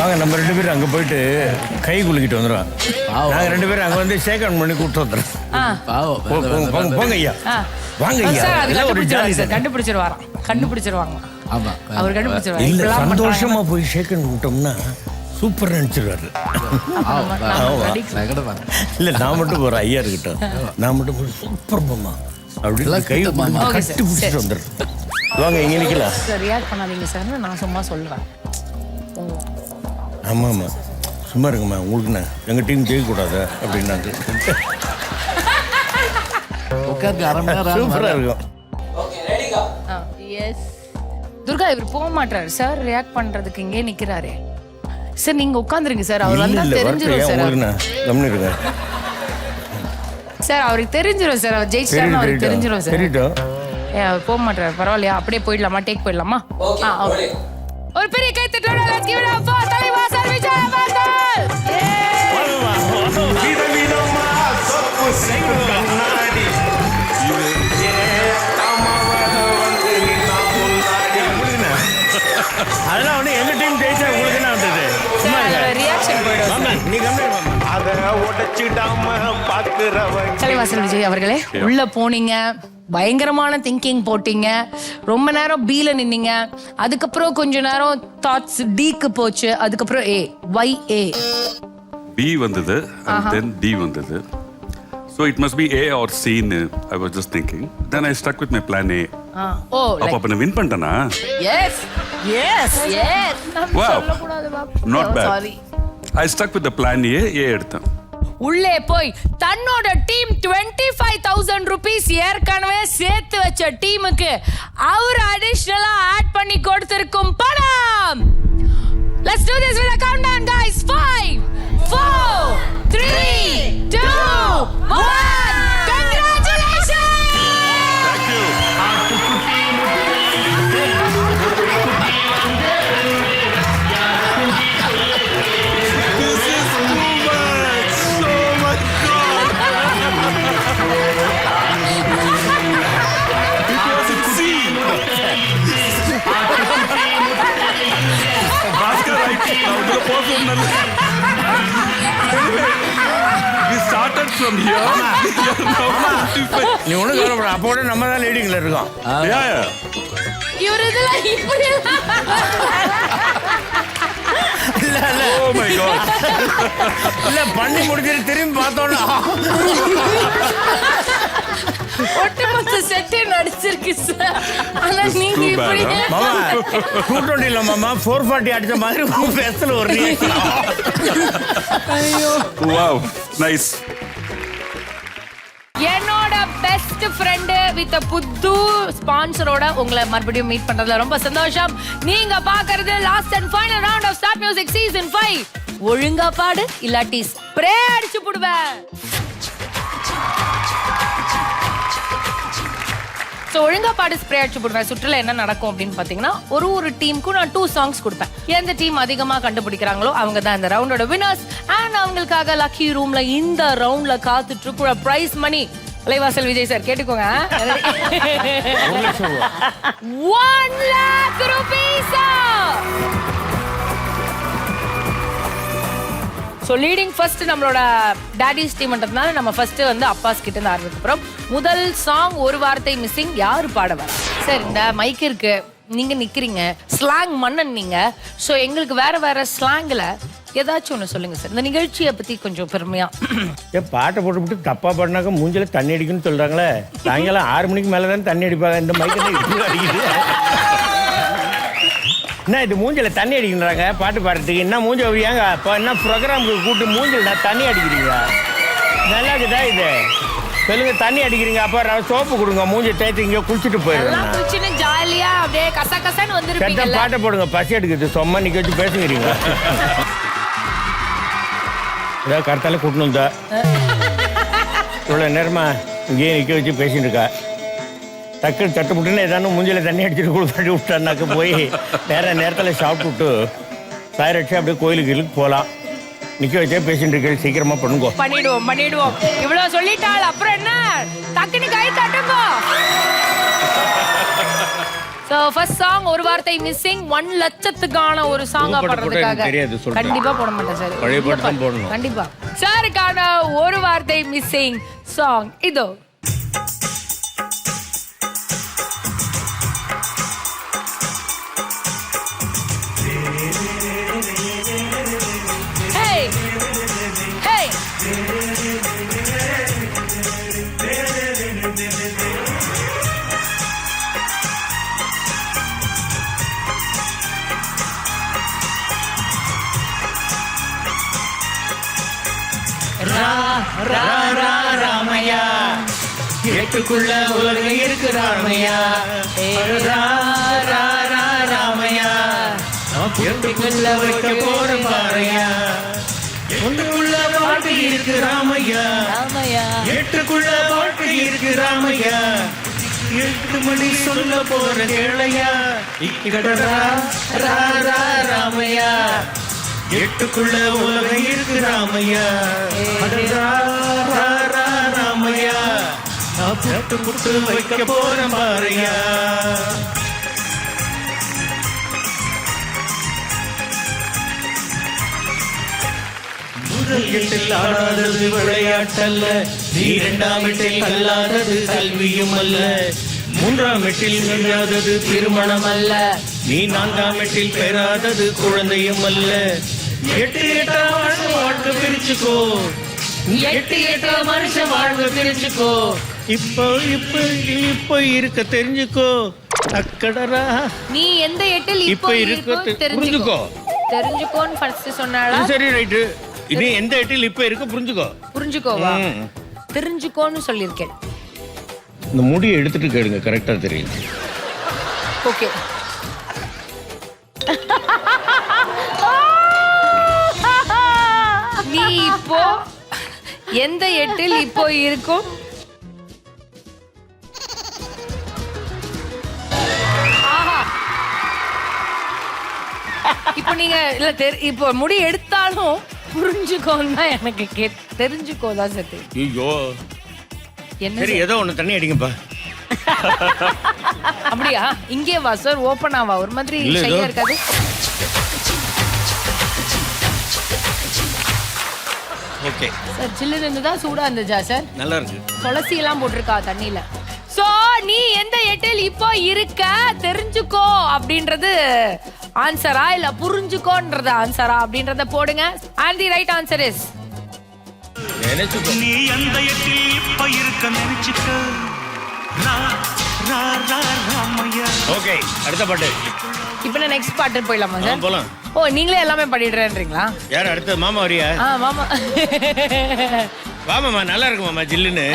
வாங்க நம்ம ரெண்டு பேரும் அங்க போயிட்டு கை குலுக்கிட்டு வந்துடுவோம் பாவம். நாங்க ரெண்டு பேரும் அங்க வந்து சேகன் பண்ணி கூப்பிட்டு வந்துடுறோம். போங்க ஐயா. வாங்க ஐயா. எல்லாம் ஒரு ஜாலி கண்டுபிடிச்சிருவாங்க சார். கண்டுபிடிச்சிருவாங்க கண்டுபிடிச்சிருவாங்க. ஆமா அவர் கண்டுபிடிச்சிருவாங்க இல்ல போய் சேகன் விட்டோம்னா சூப்பர் நினைச்சிருவாரு. இல்ல நான் மட்டும் போறேன் ஐயா இருக்கட்டும். நான் மட்டும் போய் சூப்பர் மாமா அப்படின்னு எல்லாம் கை கிட்ட. பிடிச்சிட்டு. வந்துடுறேன் வாங்க இங்க நிக்கலாம். சார் ரியாக்ட் பண்ணாதீங்க சார். நான் சும்மா சொல்றேன் ஆமா ஆமா. சும்மா இருங்கம்மா உங்களுக்கு நான் எங்க டீம் ஜெயிக்க கூடாது அப்படின்னாங்க அரை மணி நேரம். இருக்கும். எஸ் துர்கா இவர் போக மாட்டாரு சார் ரியாக்ட் பண்றதுக்கு இங்கே நிக்கிறாரு. சார் நீங்க உட்காந்துருங்க சார் அவர் வந்தா வரட்டும் சார் கம்னிருங்க சார் அவருக்கு தெரிஞ்சிரும் சார் அவர் ஜெயிச்சிட்டாருன்னு அவருக்கு தெரிஞ்சிரும் சார் தெரியும் ஏ அவர் போக மாட்டாரு பரவாயில்லையா? அப்படியே போயிடலாமா? டேக் போயிடலாமா? ஆ, okay. ஒரு பெரிய கை தட்டோட let's give it up for தலைவாசல் விஜய் அவர்கள் Yay! விதவிதமா சொப்பு செய்யும் கண்ணாடி இது ஏத்தாமவ வந்து நின்னா முன்னாடி அதெல்லாம் வந்து எங்க டீம் ஜெயிச்சா உங்களுக்கு என்ன வந்தது? சும்மா சார் இருங்க. அதோட ரியாக்ஷன் போயிடும் மாமா நீ கம்னு மாமா அத உடைச்சிடாம பாக்குறவன். தலைவாசல் விஜய் அவர்களே உள்ள போனீங்க. பயங்கரமான திங்கிங் போட்டீங்க. ரொம்ப நேரம் பீல நின்னீங்க. அதுக்கப்புறம் கொஞ்ச நேரம் தாட்ஸ் டிக்கு போச்சு. அதுக்கப்புறம் ஏ ஒய் ஏ பி வந்தது then டி வந்தது. So it must be A R scene I was just thinking then I stuck with my plan A oh அப்போ அப்போ நான் வின் பண்ணிட்டேனா? Yes yes yes Wow. Not bad I stuck with plan A A எடுத்தேன். உள்ளே போய் தன்னோட team twenty five thousand rupees ஏற்கனவே சேர்த்து வச்ச டீமுக்கு அவர் அடிஷ்னலா ஆட் பண்ணி கொடுத்திருக்கும் பணம் Let's do this with a countdown, guys. Five, four, 55. நீ ஒன்றும் கவலைப்பட நம்ம தான் லீடிங்ல இருக்கோம். இவர் இதெல்லாம் இப்படி இல்ல இல்ல Oh my God. இல்ல பண்ணி முடிச்சிட்டு திரும்பி பார்த்தோம்னா ஒட்டுமொத்த செட்டே நடிச்சிருக்கு சார் ஆனா நீங்க Too bad, இப்படி huh? மாமா டூ டுவெண்ட்டி இல்ல மாமா ஃபோர் ஃபார்ட்டி அடிச்ச மாதிரி பேசல ஒரு. Wow. Nice. என்னோட பெஸ்ட் ஃப்ரெண்டு வித் புது ஸ்பான்சரோட உங்களை மறுபடியும் மீட் பண்றதுல ரொம்ப சந்தோஷம். நீங்க பாக்குறது last and final round of star music season five ஒழுங்கா பாடு இல்லாட்டி ஸ்ப்ரே அடிச்சு போடுவேன் ஸோ ஒழுங்கா பாடு ஸ்ப்ரே அடிச்சு போடுவேன் சுற்றுல என்ன நடக்கும் அப்படின்னு பார்த்தீங்கன்னா ஒரு ஒரு டீமுக்கும் நான் டூ சாங்ஸ் கொடுப்பேன். எந்த டீம் அதிகமாக கண்டுபிடிக்கிறாங்களோ அவங்க தான் இந்த ரவுண்டோட வினர்ஸ் அண்ட் அவங்களுக்காக லக்கி ரூம்ல இந்த ரவுண்ட்ல காத்துட்டு இருக்கிற பிரைஸ் மணி அலைவாசல் விஜய் சார் கேட்டுக்கோங்க ஒன் லேக் ருபீஸா ஸோ லீடிங் ஃபர்ஸ்ட் நம்மளோட டேடிஸ் டீம்ன்றதுனால நம்ம ஃபர்ஸ்ட் வந்து அப்பாஸ் கிட்ட இருந்து ஆரம்பிக்கிறோம் முதல் சாங் ஒரு வார்த்தை மிஸ்ஸிங் யார் பாடவர் சார் இந்த மைக் இருக்கு. நீங்க நிக்கிறீங்க. ஸ்லாங் மன்னன் நீங்க. ஸோ எங்களுக்கு வேற வேற ஸ்லாங்ல ஏதாச்சும் ஒன்று சொல்லுங்க சார். இந்த நிகழ்ச்சியை பத்தி கொஞ்சம் பெருமையா. ஏன் பாட்டை போட்டுவிட்டு தப்பா பாடினாக்க மூஞ்சில தண்ணி அடிக்குன்னு சொல்றாங்களே? சாயங்காலம் ஆறு மணிக்கு மேல தான் தண்ணி அடிப்பாங்க. இந்த இப்படி அடிக்குது? என்ன இது மூஞ்சில தண்ணி அடிக்கிறாங்க பாட்டு பாடுறதுக்கு என்ன மூஞ்ச ஏங்க இப்போ என்ன ப்ரோக்ராமுக்கு கூட்டு மூஞ்சில நான் தண்ணி அடிக்கிறீங்க நல்லா இருக்குதா இது? சொல்லுங்க தண்ணி அடிக்கிறீங்க. அப்போ சோப்பு கொடுங்க. மூஞ்சி தேய்ச்சி இங்கே குளிச்சுட்டு எல்லாம் போயிடுறேன் குச்சின்னு ஜாலியா அப்படியே கச கசன்னு வந்திருப்பீங்கல்ல. பாட்டை போடுங்க. பசி எடுக்குது. சொம்மா நிக்க வச்சு பேசுங்கிறீங்க ஏதாவது கரெக்டால கூட்டணும் வந்தா. இவ்வளோ நேரமா இங்கேயே நிற்க வச்சு பேசிட்டு இருக்கா. டக்கு தட்டு முட்டுன்னு ஏதாவது மூஞ்சில தண்ணி அடிச்சுட்டு கொடுத்தாட்டி விட்டான்னாக்க போய் நேர நேரத்தில் சாப்பிட்டுட்டு சாயரட்சி அப்படியே கோயிலுக்கு கீழுக்கு போகலாம் நிக்க வச்சே பேசிட்டு இருக்க சீக்கிரமா பண்ணுங்க. பண்ணிடுவோம் பண்ணிடுவோம். இவ்வளவு சொல்லிட்டாள் அப்புறம் என்ன? டக்குன்னு கை தட்டுங்க. ஸோ ஃபர்ஸ்ட் சாங் ஒரு வார்த்தை மிஸ்ஸிங் ஒன் லட்சத்துக்கான ஒரு சாங்கா பாடுறதுக்காக. கண்டிப்பா போட மாட்டேன் சார். கண்டிப்பா. சாருக்கான ஒரு வார்த்தை மிஸ்ஸிங் சாங் இதோ. ராமையா எட்டுக்குள்ள உலகம் இருக்கு ராமையா ராமையா எட்டுக்குள்ள வைக்க போற பாறையா. ஒன்றுக்குள்ள பாட்டு இருக்கு ராமையா எட்டுக்குள்ள பாட்டு இருக்கு ராமையா எட்டு மணி சொல்ல போற கேளையா. இக்கடரா ராமையா எட்டுக்குள்ள உலகம் இருக்கு ராமையா. ராமையா. நான் போட்டு புட்டு வைக்க போற பாறையா முதல் எட்டில் ஆடாதது விளையாட்டல்ல. நீ இரண்டாம் எட்டில் அல்லாதது கல்வியும் அல்ல. மூன்றாம் எட்டில் நின்றாதது திருமணம் அல்ல. நீ நான்காம் எட்டில் பெறாதது குழந்தையும் அல்ல. எட்டு எட்டாம் மனுஷ வாழ்க்கை பிரிச்சுக்கோ. எட்டு எட்டாம் மனுஷ வாழ்க்கை பிரிச்சுக்கோ. இப்போ இப்போ இப்போ இருக்க தெரிஞ்சுக்கோ. அக்கடரா நீ எந்த எட்டில் இப்ப இருக்கோ தெரிஞ்சுக்கோ. புரிஞ்சுக்கோ. தெரிஞ்சுக்கோன்னு ஃபர்ஸ்ட் சொன்னாளா? இது சரி ரைட்டு இது எந்த எட்டில் இப்போ இருக்க புரிஞ்சுக்கோ. புரிஞ்சுக்கோவா. தெரிஞ்சுக்கோன்னு சொல்லியிருக்கேன். இந்த முடியை எடுத்துட்டு கேளுங்க கரெக்டா தெரியும் ஓகே. நீ இப்போ எந்த எட்டில் இப்போ இருக்கும். இப்போ நீங்க இல்ல தெரி- இப்போ முடி எடுத்தாலும் புரிஞ்சுக்கோன்னு தான் எனக்கு கே தெரிஞ்சுக்கோ தான் சத்து. ஐயோ. என்ன சரி ஏதோ ஒன்று தண்ணி அடிங்கப்பா. அப்படியா? இங்கே வா சார் ஓப்பன் ஆவா ஒரு மாதிரி ஷையா. இருக்காது. ஓகே. சார் சில்லுன்னு இருந்ததா? சூடா இருந்துச்சா சார் நல்லா இருக்கு துளசி எல்லாம் போட்டிருக்கா தண்ணியில. சோ நீ எந்த எட்டில் இப்போ இருக்க? தெரிஞ்சுக்கோ அப்படின்றது ஆன்சரா இல்ல புரிஞ்சுக்கோன்றது ஆன்சரா அப்படின்றத போடுங்க. And the right answer is நினைச்சுக்கோ. நீ அந்த எட்டில் இப்ப இருக்க? நினைச்சுக்க. ரா, ரா, ரா, ராமையா. ஓகே அடுத்த பாட்டு. இப்போ நான் நெக்ஸ்ட் பாட்டு போயிடலாமா சார் போலாம். ஓ நீங்களே எல்லாமே பாடிடுறேன்றீங்களா யார் அடுத்தது மாமா வரியா? ஆ மாமா. வா மாமா நல்லா இருக்கு மாமா ஜில்லுன்னு